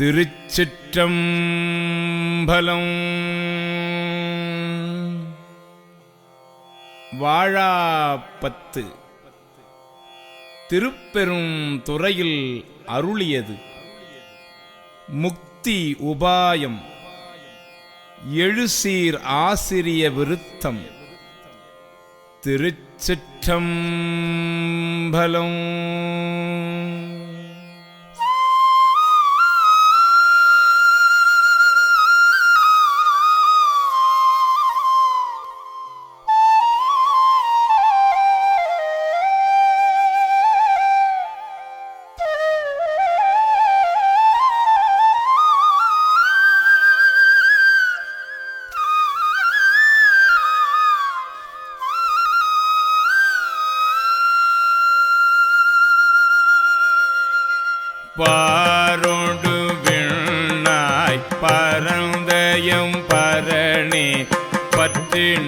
திருச்சிற்றம்பலம். வாழாப்பத்து திருப்பெரும் துறையில் அருளியது. முக்தி உபாயம். எழுசீர் ஆசிரிய விருத்தம். திருச்சிற்றம்பலம்.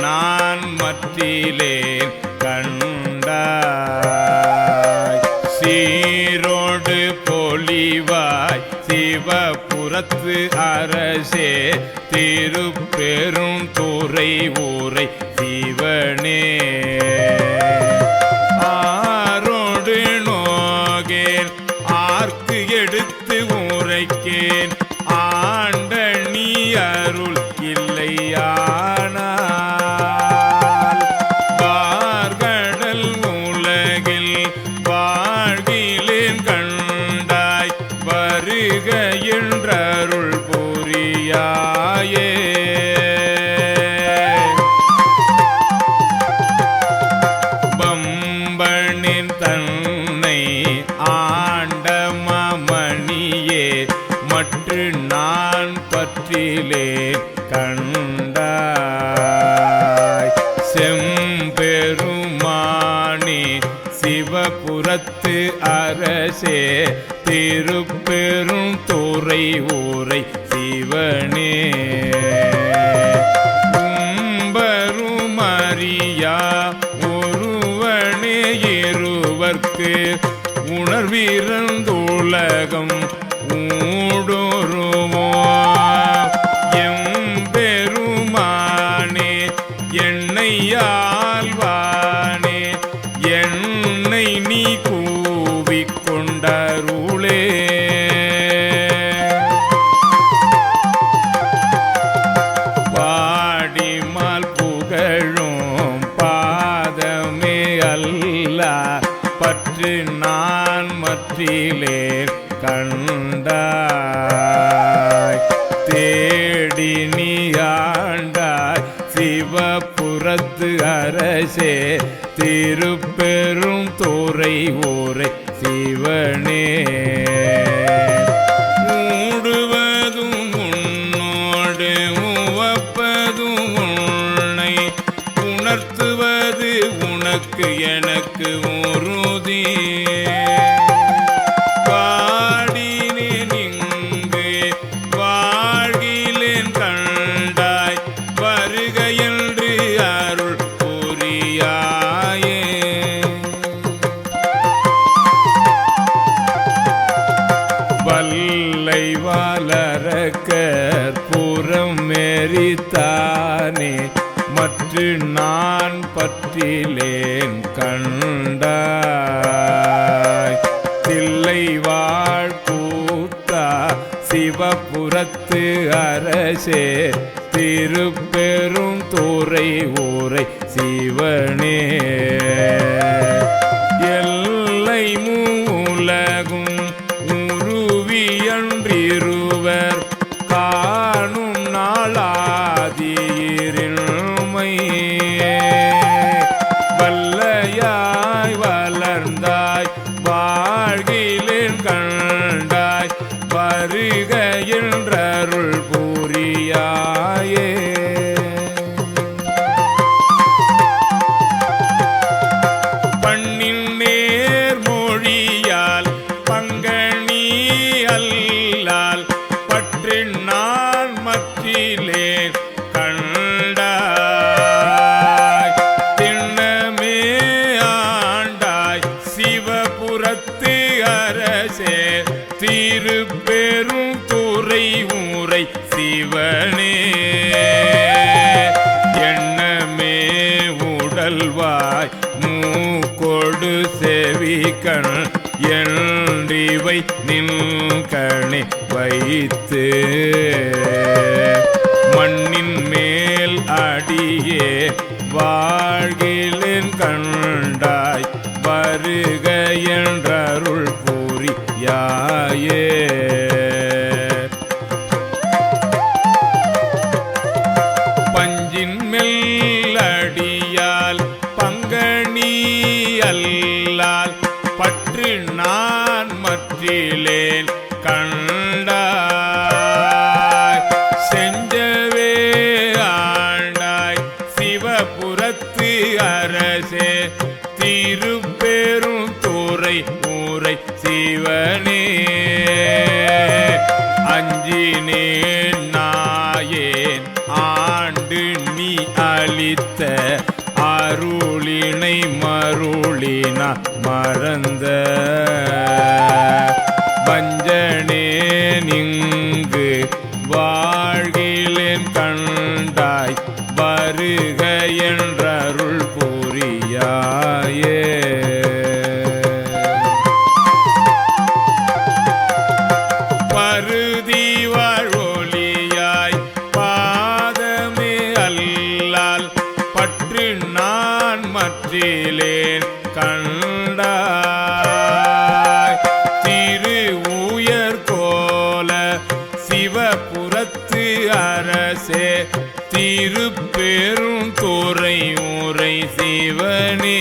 நான் மத்திலே கண்டாய். சீரோடு பொலிவாய் சிவபுரத்து அரசே திருப்பெரும் துறை ஊரை சிவனே புரியாயே பம்பனின் தன்னை ஆண்ட மமணியே மற்ற நான் பற்றிலே கண்டாய். செம்பெருமானி சிவபுரத்து அரசே திருப்பெரும் துறை ஊரை சிவனே உம்பரும் அறியா ஒருவனே இருவர்க்கு உணர்விறந்துலகம் ஊடுருவோ நான் கண்டாய் தேடி நீ ஆண்டாய் சிவபுரத்து அரசே திருப்பெரும் துறை ஊரை சிவனே. மெரித்தானே மற்ற நான் பற்றிலேன் கண்டாய். தில்லை வாழ்கூத்தா சிவபுரத்து அரசே திருப்பெரும் துறை ஊரை சிவனே. வருக என்றருள் பூரியாயே. என்றிவை நின்கணி வைத்து மண்ணின் மேல் அடியே வாழ்கிலின் கண்டாய் வருக என்றருள் புரியாயே திருப்பேரும் தூரை ஊரை சிவனே. அஞ்சினேன் நாயேன் ஆண்டு நீ அளித்த அருளினை மருளினா மறந்த. பற்று நான் மற்றிலேன் கண்டாய். திரு உயர் கோல சிவபுரத்து அரசே திருப்பெரும் துறை உரை சிவனே.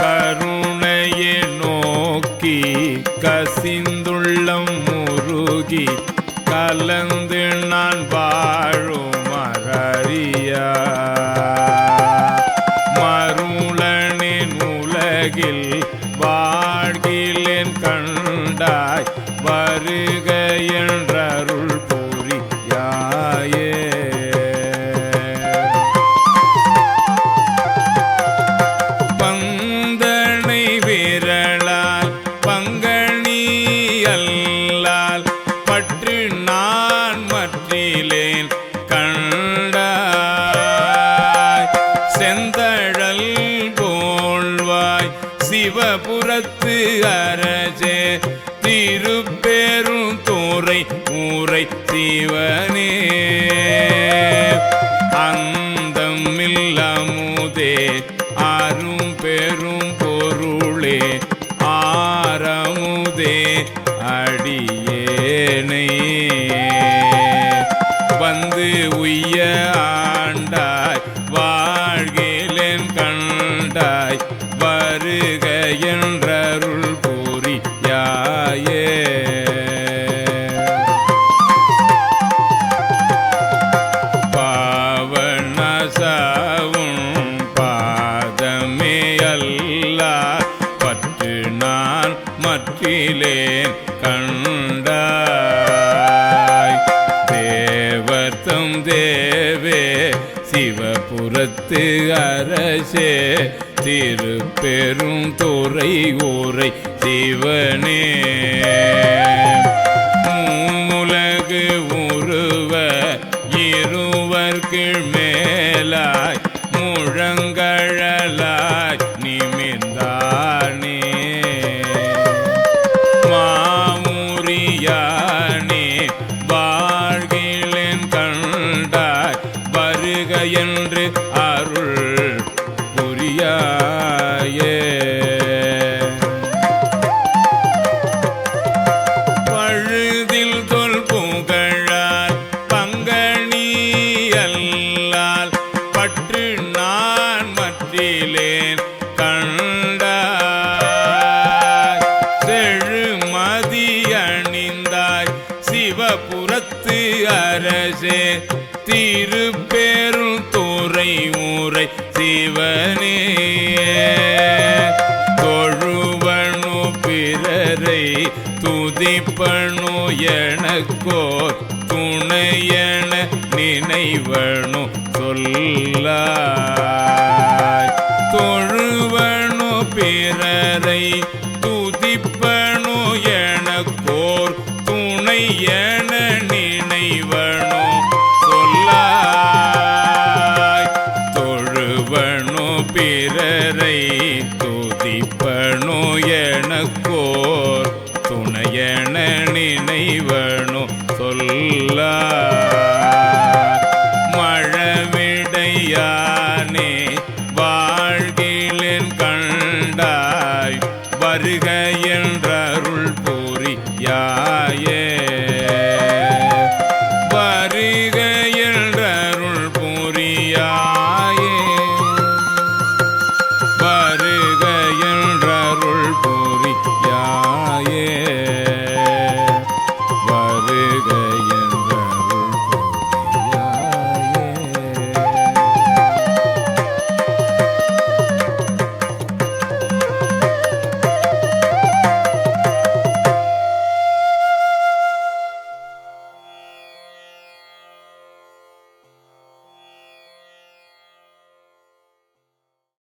கருணையை நோக்கி கசிந்துள்ளம் முருகி கலந்து சிவபுரத்து அரசே திருப்பேரும் துறை ஊரை சிவனே. அந்தம் இல்லமுதே அரும் பெரும் பொருளே ஆரமுதே அடியே. சிவபுரத்து அரசே திருப்பெரும் துறை ஊரை சிவனே. வருக என்று அருள் புரியாயே. நிற்பனோ எனக்கோர் துணையென நினைவனோ சொல்லாய். தொழுவனோ பிறரை துதிப்பனோ எனக்கோர் துணை என நினைவனோ சொல்லாய். தொழுவனோ பிறரை வருக என்றருள் கூறியாயே.